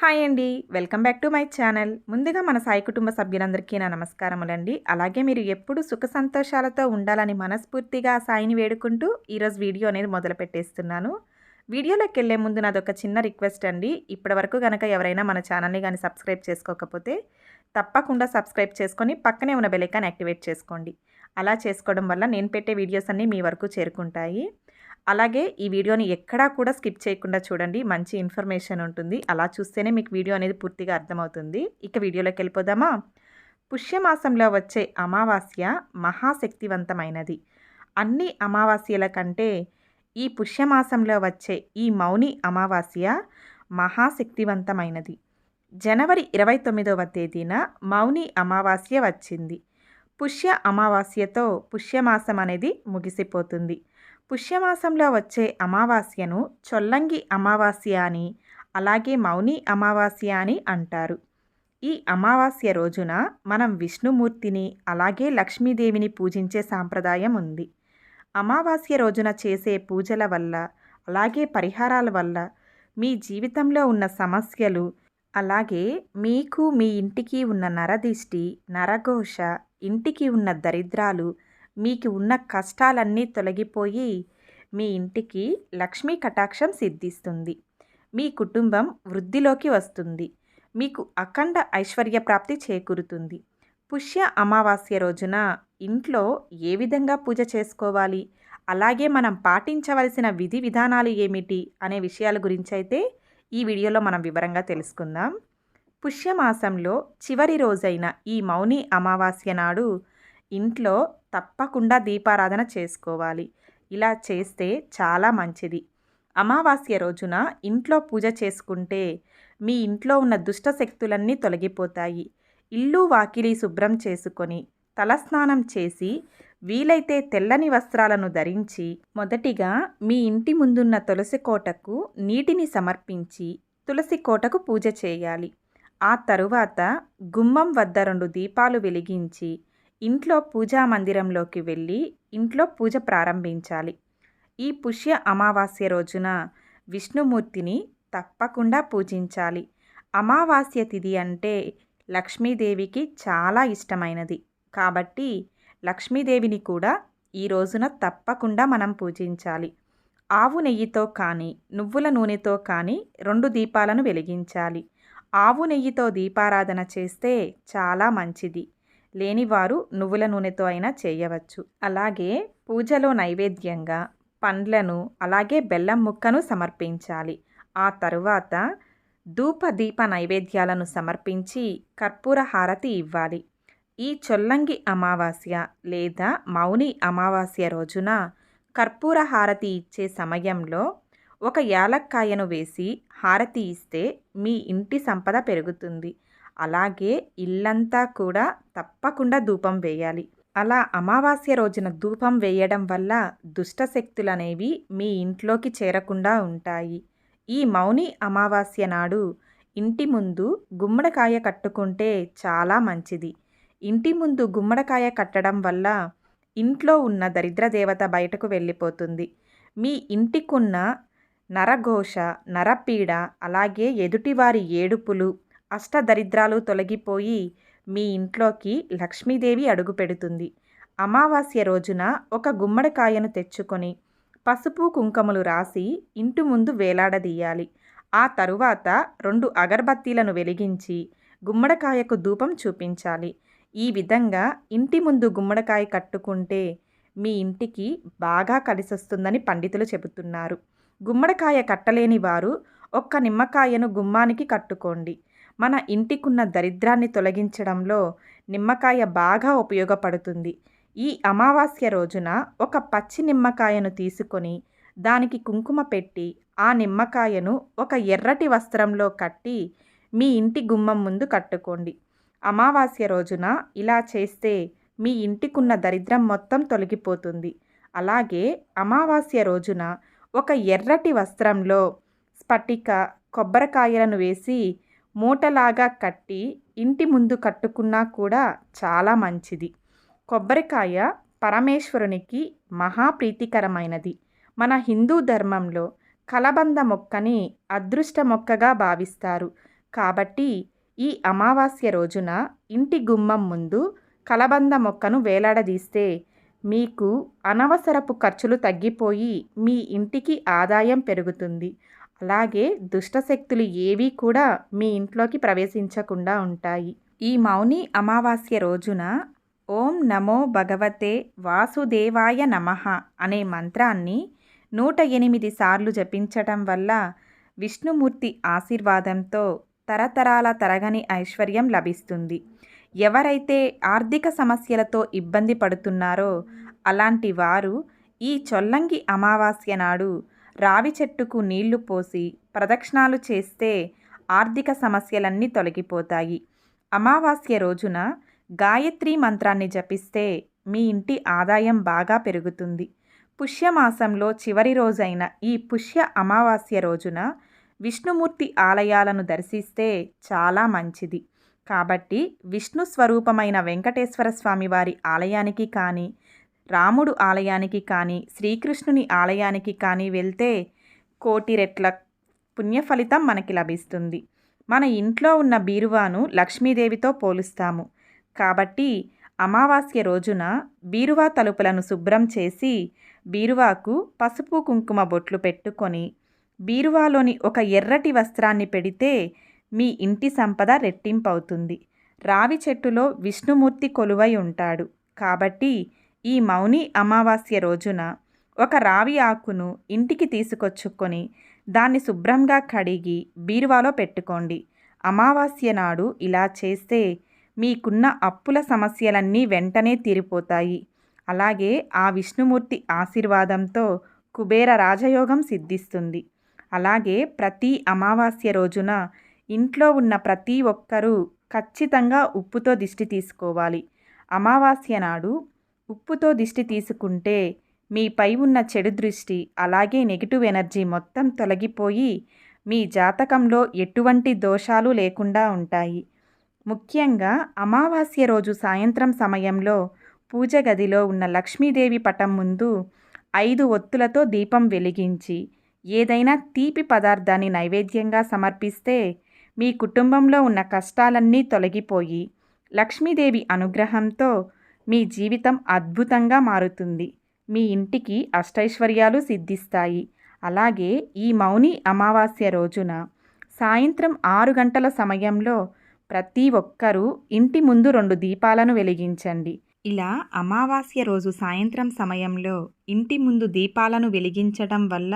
Hi అండి. Welcome back to my channel. ముందుగా మన సాయి కుటుంబ సభ్యులందరికీ నా నమస్కారములండి. అలాగే మీరు ఎప్పుడు సుఖ సంతోషాలతో ఉండాలని మనస్ఫూర్తిగా సాయిని వేడుకుంటూ ఈరోజు వీడియో అనేది మొదలు పెట్టేస్తున్నాను. వీడియోలోకి వెళ్ళే ముందు నాదొక చిన్న రిక్వెస్ట్ అండి. ఇప్పటి వరకు కనుక ఎవరైనా మన ఛానల్ని కానీ సబ్స్క్రైబ్ చేసుకోకపోతే తప్పకుండా సబ్స్క్రైబ్ చేసుకొని పక్కనే ఉన్న బెలైకాన్ యాక్టివేట్ చేసుకోండి. అలా చేసుకోవడం వల్ల నేను పెట్టే వీడియోస్ అన్నీ మీ వరకు చేరుకుంటాయి. అలాగే ఈ వీడియోని ఎక్కడా కూడా స్కిప్ చేయకుండా చూడండి. మంచి ఇన్ఫర్మేషన్ ఉంటుంది. అలా చూస్తేనే మీకు వీడియో అనేది పూర్తిగా అర్థమవుతుంది. ఇక వీడియోలోకి వెళ్ళిపోదామా? పుష్యమాసంలో వచ్చే అమావాస్య మహాశక్తివంతమైనది. అన్ని అమావాస్యల కంటే ఈ పుష్యమాసంలో వచ్చే ఈ మౌని అమావాస్య మహాశక్తివంతమైనది. జనవరి ఇరవై తొమ్మిదవ తేదీన మౌని అమావాస్య వచ్చింది. పుష్య అమావాస్యతో పుష్యమాసం అనేది ముగిసిపోతుంది. పుష్యమాసంలో వచ్చే అమావాస్యను చొల్లంగి అమావాస్య అని అలాగే మౌని అమావాస్య అని అంటారు. ఈ అమావాస్య రోజున మనం విష్ణుమూర్తిని అలాగే లక్ష్మీదేవిని పూజించే సాంప్రదాయం ఉంది. అమావాస్య రోజున చేసే పూజల వల్ల అలాగే పరిహారాల వల్ల మీ జీవితంలో ఉన్న సమస్యలు అలాగే మీకు మీ ఇంటికి ఉన్న నరదిష్టి నరఘోష ఇంటికి ఉన్న దరిద్రాలు మీకు ఉన్న కష్టాలన్నీ తొలగిపోయి మీ ఇంటికి లక్ష్మీ కటాక్షం సిద్ధిస్తుంది. మీ కుటుంబం వృద్ధిలోకి వస్తుంది. మీకు అఖండ ఐశ్వర్య ప్రాప్తి చేకూరుతుంది. పుష్య అమావాస్య రోజున ఇంట్లో ఏ విధంగా పూజ చేసుకోవాలి? అలాగే మనం పాటించవలసిన విధి విధానాలు ఏమిటి? అనే విషయాల గురించి అయితే ఈ వీడియోలో మనం వివరంగా తెలుసుకుందాం. పుష్యమాసంలో చివరి రోజైన ఈ మౌని అమావాస్య నాడు ఇంట్లో తప్పకుండా దీపారాధన చేసుకోవాలి. ఇలా చేస్తే చాలా మంచిది. అమావాస్య రోజున ఇంట్లో పూజ చేసుకుంటే మీ ఇంట్లో ఉన్న దుష్ట శక్తులన్నీ తొలగిపోతాయి. ఇల్లు వాకిలి శుభ్రం చేసుకొని తలస్నానం చేసి వీలైతే తెల్లని వస్త్రాలను ధరించి మొదటిగా మీ ఇంటి ముందున్న తులసి కోటకు నీటిని సమర్పించి తులసి కోటకు పూజ చేయాలి. ఆ తరువాత గుమ్మం వద్ద రెండు దీపాలు వెలిగించి ఇంట్లో పూజా మందిరంలోకి వెళ్ళి ఇంట్లో పూజ ప్రారంభించాలి. ఈ పుష్య అమావాస్య రోజున విష్ణుమూర్తిని తప్పకుండా పూజించాలి. అమావాస్య తిథి అంటే లక్ష్మీదేవికి చాలా ఇష్టమైనది. కాబట్టి లక్ష్మీదేవిని కూడా ఈ రోజున తప్పకుండా మనం పూజించాలి. ఆవు నెయ్యితో కానీ నువ్వుల నూనెతో కానీ రెండు దీపాలను వెలిగించాలి. ఆవు నెయ్యితో దీపారాధన చేస్తే చాలా మంచిది. లేనివారు నువ్వుల నూనెతో అయినా చేయవచ్చు. అలాగే పూజలో నైవేద్యంగా పండ్లను అలాగే బెల్లం ముక్కను సమర్పించాలి. ఆ తరువాత ధూప దీప నైవేద్యాలను సమర్పించి కర్పూర హారతి ఇవ్వాలి. ఈ చొల్లంగి అమావాస్య లేదా మౌని అమావాస్య రోజున కర్పూర హారతి ఇచ్చే సమయంలో ఒక యాలక్కాయను వేసి హారతి ఇస్తే మీ ఇంటి సంపద పెరుగుతుంది. అలాగే ఇల్లంతా కూడా తప్పకుండా ధూపం వేయాలి. అలా అమావాస్య రోజున ధూపం వేయడం వల్ల దుష్టశక్తులు అనేవి మీ ఇంట్లోకి చేరకుండా ఉంటాయి. ఈ మౌని అమావాస్య నాడు ఇంటి ముందు గుమ్మడికాయ కట్టుకుంటే చాలా మంచిది. ఇంటి ముందు గుమ్మడికాయ కట్టడం వల్ల ఇంట్లో ఉన్న దరిద్ర దేవత బయటకు వెళ్ళిపోతుంది. మీ ఇంటికున్న నరఘోష నరపీడ అలాగే ఎదుటివారి ఏడుపులు అష్టదరిద్రాలు తొలగిపోయి మీ ఇంట్లోకి లక్ష్మీదేవి అడుగు పెడుతుంది. అమావాస్య రోజున ఒక గుమ్మడికాయను తెచ్చుకొని పసుపు కుంకుమలు రాసి ఇంటి ముందు వేలాడదీయాలి. ఆ తరువాత రెండు అగరబత్తీలను వెలిగించి గుమ్మడికాయకు ధూపం చూపించాలి. ఈ విధంగా ఇంటి ముందు గుమ్మడికాయ కట్టుకుంటే మీ ఇంటికి బాగా కలిసొస్తుందని పండితులు చెబుతున్నారు. గుమ్మడికాయ కట్టలేని వారు ఒక్క నిమ్మకాయను గుమ్మానికి కట్టుకోండి. మన ఇంటికున్న దరిద్రాన్ని తొలగించడంలో నిమ్మకాయ బాగా ఉపయోగపడుతుంది. ఈ అమావాస్య రోజున ఒక పచ్చి నిమ్మకాయను తీసుకొని దానికి కుంకుమ పెట్టి ఆ నిమ్మకాయను ఒక ఎర్రటి వస్త్రంలో కట్టి మీ ఇంటి గుమ్మం ముందు కట్టుకోండి. అమావాస్య రోజున ఇలా చేస్తే మీ ఇంటికున్న దరిద్రం మొత్తం తొలగిపోతుంది. అలాగే అమావాస్య రోజున ఒక ఎర్రటి వస్త్రంలో స్ఫటిక కొబ్బరికాయలను వేసి మూటలాగా కట్టి ఇంటి ముందు కట్టుకున్నా కూడా చాలా మంచిది. కొబ్బరికాయ పరమేశ్వరునికి మహాప్రీతికరమైనది. మన హిందూ ధర్మంలో కలబంద మొక్కని అదృష్ట మొక్కగా భావిస్తారు. కాబట్టి ఈ అమావాస్య రోజున ఇంటి గుమ్మం ముందు కలబంద మొక్కను వేలాడదీస్తే మీకు అనవసరపు ఖర్చులు తగ్గిపోయి మీ ఇంటికి ఆదాయం పెరుగుతుంది. అలాగే దుష్టశక్తులు ఏవీ కూడా మీ ఇంట్లోకి ప్రవేశించకుండా ఉంటాయి. ఈ మౌని అమావాస్య రోజున ఓం నమో భగవతే వాసుదేవాయ నమః అనే మంత్రాన్ని నూట ఎనిమిది సార్లు జపించటం వల్ల విష్ణుమూర్తి ఆశీర్వాదంతో తరతరాల తరగని ఐశ్వర్యం లభిస్తుంది. ఎవరైతే ఆర్థిక సమస్యలతో ఇబ్బంది పడుతున్నారో అలాంటి వారు ఈ చొల్లంగి అమావాస్య నాడు రావి చెట్టుకు నీళ్ళు పోసి ప్రదక్షిణాలు చేస్తే ఆర్థిక సమస్యలన్నీ తొలగిపోతాయి. అమావాస్య రోజున గాయత్రి మంత్రాన్ని జపిస్తే మీ ఇంటి ఆదాయం బాగా పెరుగుతుంది. పుష్యమాసంలో చివరి రోజైన ఈ పుష్య అమావాస్య రోజున విష్ణుమూర్తి ఆలయాలను దర్శిస్తే చాలా మంచిది. కాబట్టి విష్ణు స్వరూపమైన వెంకటేశ్వర స్వామి వారి ఆలయానికి కానీ రాముడు ఆలయానికి కానీ శ్రీకృష్ణుని ఆలయానికి కానీ వెళ్తే కోటి రెట్ల పుణ్యఫలితం మనకి లభిస్తుంది. మన ఇంట్లో ఉన్న బీరువాను లక్ష్మీదేవితో పోలుస్తాము. కాబట్టి అమావాస్య రోజున బీరువా తలుపులను శుభ్రం చేసి బీరువాకు పసుపు కుంకుమ బొట్లు పెట్టుకొని బీరువాలోని ఒక ఎర్రటి వస్త్రాన్ని పెడితే మీ ఇంటి సంపద రెట్టింపవుతుంది. రావి చెట్టులో విష్ణుమూర్తి కొలువై ఉంటాడు. కాబట్టి ఈ మౌని అమావాస్య రోజున ఒక రావి ఆకును ఇంటికి తీసుకొచ్చుకొని దాన్ని శుభ్రంగా కడిగి బీరువాలో పెట్టుకోండి. అమావాస్య నాడు ఇలా చేస్తే మీకున్న అప్పుల సమస్యలన్నీ వెంటనే తీరిపోతాయి. అలాగే ఆ విష్ణుమూర్తి ఆశీర్వాదంతో కుబేర రాజయోగం సిద్ధిస్తుంది. అలాగే ప్రతి అమావాస్య రోజున ఇంట్లో ఉన్న ప్రతి ఒక్కరూ ఖచ్చితంగా ఉప్పుతో దిష్టి తీసుకోవాలి. అమావాస్య నాడు ఉప్పుతో దిష్టి తీసుకుంటే మీపై ఉన్న చెడు దృష్టి అలాగే నెగిటివ్ ఎనర్జీ మొత్తం తొలగిపోయి మీ జాతకంలో ఎటువంటి దోషాలు లేకుండా ఉంటాయి. ముఖ్యంగా అమావాస్య రోజు సాయంత్రం సమయంలో పూజ గదిలో ఉన్న లక్ష్మీదేవి పటం ముందు ఐదు ఒత్తులతో దీపం వెలిగించి ఏదైనా తీపి పదార్థాన్ని నైవేద్యంగా సమర్పిస్తే మీ కుటుంబంలో ఉన్న కష్టాలన్నీ తొలగిపోయి లక్ష్మీదేవి అనుగ్రహంతో మీ జీవితం అద్భుతంగా మారుతుంది. మీ ఇంటికి అష్టైశ్వర్యాలు సిద్ధిస్తాయి. అలాగే ఈ మౌని అమావాస్య రోజున సాయంత్రం ఆరు గంటల సమయంలో ప్రతి ఒక్కరూ ఇంటి ముందు రెండు దీపాలను వెలిగించండి. ఇలా అమావాస్య రోజు సాయంత్రం సమయంలో ఇంటి ముందు దీపాలను వెలిగించడం వల్ల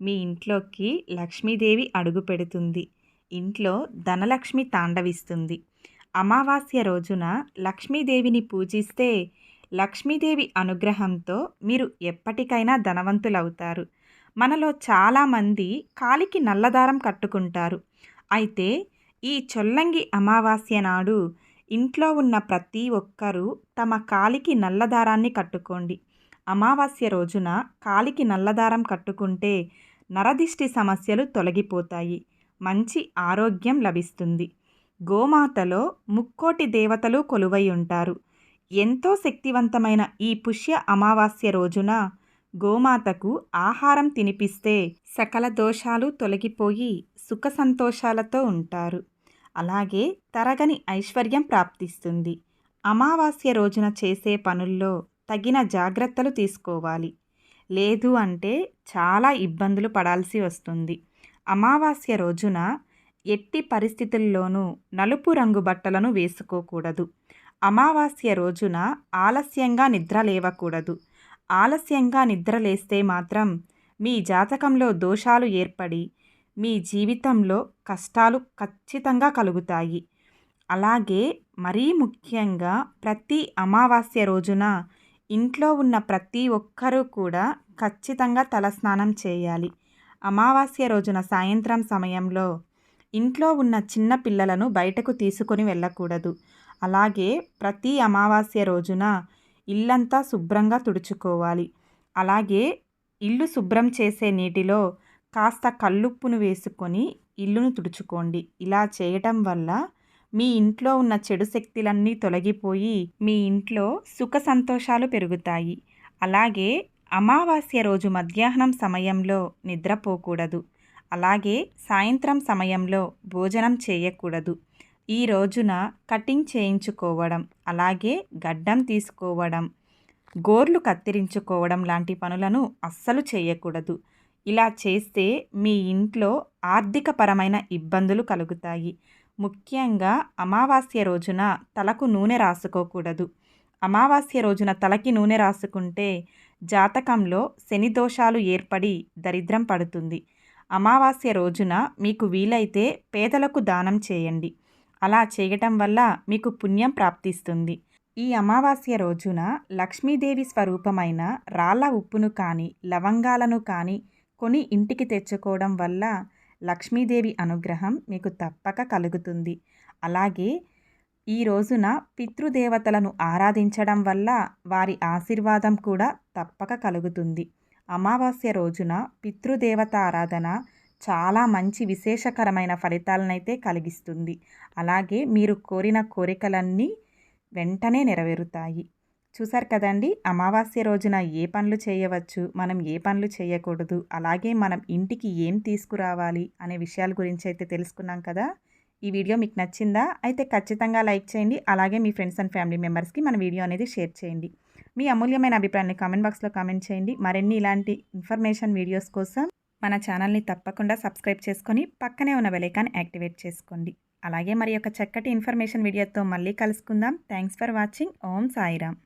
మీ ఇంట్లోకి లక్ష్మీదేవి అడుగు పెడుతుంది. ఇంట్లో ధనలక్ష్మి తాండవిస్తుంది. అమావాస్య రోజున లక్ష్మీదేవిని పూజిస్తే లక్ష్మీదేవి అనుగ్రహంతో మీరు ఎప్పటికైనా ధనవంతులవుతారు. మనలో చాలామంది కాలికి నల్లదారం కట్టుకుంటారు. అయితే ఈ చొల్లంగి అమావాస్య నాడు ఇంట్లో ఉన్న ప్రతి ఒక్కరూ తమ కాలికి నల్లదారాన్ని కట్టుకోండి. అమావాస్య రోజున కాలికి నల్లదారం కట్టుకుంటే నరదిష్టి సమస్యలు తొలగిపోతాయి. మంచి ఆరోగ్యం లభిస్తుంది. గోమాతలో ముక్కోటి దేవతలు కొలువై ఉంటారు. ఎంతో శక్తివంతమైన ఈ పుష్య అమావాస్య రోజున గోమాతకు ఆహారం తినిపిస్తే సకల దోషాలు తొలగిపోయి సుఖ సంతోషాలతో ఉంటారు. అలాగే తరగని ఐశ్వర్యం ప్రాప్తిస్తుంది. అమావాస్య రోజున చేసే పనుల్లో తగిన జాగ్రత్తలు తీసుకోవాలి. లేదు అంటే చాలా ఇబ్బందులు పడాల్సి వస్తుంది. అమావాస్య రోజున ఎట్టి పరిస్థితుల్లోనూ నలుపు రంగు బట్టలను వేసుకోకూడదు. అమావాస్య రోజున ఆలస్యంగా నిద్ర లేవకూడదు. ఆలస్యంగా నిద్ర లేస్తే మాత్రం మీ జాతకంలో దోషాలు ఏర్పడి మీ జీవితంలో కష్టాలు ఖచ్చితంగా కలుగుతాయి. అలాగే మరీ ముఖ్యంగా ప్రతి అమావాస్య రోజున ఇంట్లో ఉన్న ప్రతి ఒక్కరూ కూడా ఖచ్చితంగా తలస్నానం చేయాలి. అమావాస్య రోజున సాయంత్రం సమయంలో ఇంట్లో ఉన్న చిన్న పిల్లలను బయటకు తీసుకొని వెళ్ళకూడదు. అలాగే ప్రతి అమావాస్య రోజున ఇల్లంతా శుభ్రంగా తుడుచుకోవాలి. అలాగే ఇల్లు శుభ్రం చేసే నీటిలో కాస్త కల్లుప్పును వేసుకొని ఇల్లును తుడుచుకోండి. ఇలా చేయటం వల్ల మీ ఇంట్లో ఉన్న చెడు శక్తులన్నీ తొలగిపోయి మీ ఇంట్లో సుఖ సంతోషాలు పెరుగుతాయి. అలాగే అమావాస్య రోజు మధ్యాహ్నం సమయంలో నిద్రపోకూడదు. అలాగే సాయంత్రం సమయంలో భోజనం చేయకూడదు. ఈ రోజున కటింగ్ చేయించుకోవడం అలాగే గడ్డం తీసుకోవడం గోర్లు కత్తిరించుకోవడం లాంటి పనులను అస్సలు చేయకూడదు. ఇలా చేస్తే మీ ఇంట్లో ఆర్థికపరమైన ఇబ్బందులు కలుగుతాయి. ముఖ్యంగా అమావాస్య రోజున తలకు నూనె రాసుకోకూడదు. అమావాస్య రోజున తలకి నూనె రాసుకుంటే జాతకంలో శని దోషాలు ఏర్పడి దరిద్రం పడుతుంది. అమావాస్య రోజున మీకు వీలైతే పేదలకు దానం చేయండి. అలా చేయటం వల్ల మీకు పుణ్యం ప్రాప్తిస్తుంది. ఈ అమావాస్య రోజున లక్ష్మీదేవి స్వరూపమైన రాళ్ళ ఉప్పును కానీ లవంగాలను కానీ కొని ఇంటికి తెచ్చుకోవడం వల్ల లక్ష్మీదేవి అనుగ్రహం మీకు తప్పక కలుగుతుంది. అలాగే ఈ రోజున పితృదేవతలను ఆరాధించడం వల్ల వారి ఆశీర్వాదం కూడా తప్పక కలుగుతుంది. అమావాస్య రోజున పితృదేవత ఆరాధన చాలా మంచి విశేషకరమైన ఫలితాలనైతే కలిగిస్తుంది. అలాగే మీరు కోరిన కోరికలన్నీ వెంటనే నెరవేరుతాయి. చూసారు కదండి అమావాస్య రోజున ఏ పనులు చేయవచ్చు మనం ఏ పనులు చేయకూడదు అలాగే మనం ఇంటికి ఏం తీసుకురావాలి అనే విషయాల గురించి అయితే తెలుసుకున్నాం కదా. ఈ వీడియో మీకు నచ్చిందా? అయితే ఖచ్చితంగా లైక్ చేయండి అలాగే మీ ఫ్రెండ్స్ అండ్ ఫ్యామిలీ మెంబర్స్కి మన వీడియో అనేది షేర్ చేయండి. మీ అమూల్యమైన అభిప్రాయాన్ని కామెంట్ బాక్స్లో కామెంట్ చేయండి. మరిన్ని ఇలాంటి ఇన్ఫర్మేషన్ వీడియోస్ కోసం మన ఛానల్ని తప్పకుండా సబ్స్క్రైబ్ చేసుకొని పక్కనే ఉన్న బెలైకాన్ యాక్టివేట్ చేసుకోండి. అలాగే మరి యొక్క చక్కటి ఇన్ఫర్మేషన్ వీడియోతో మళ్ళీ కలుసుకుందాం. Thanks for watching Om Sairam.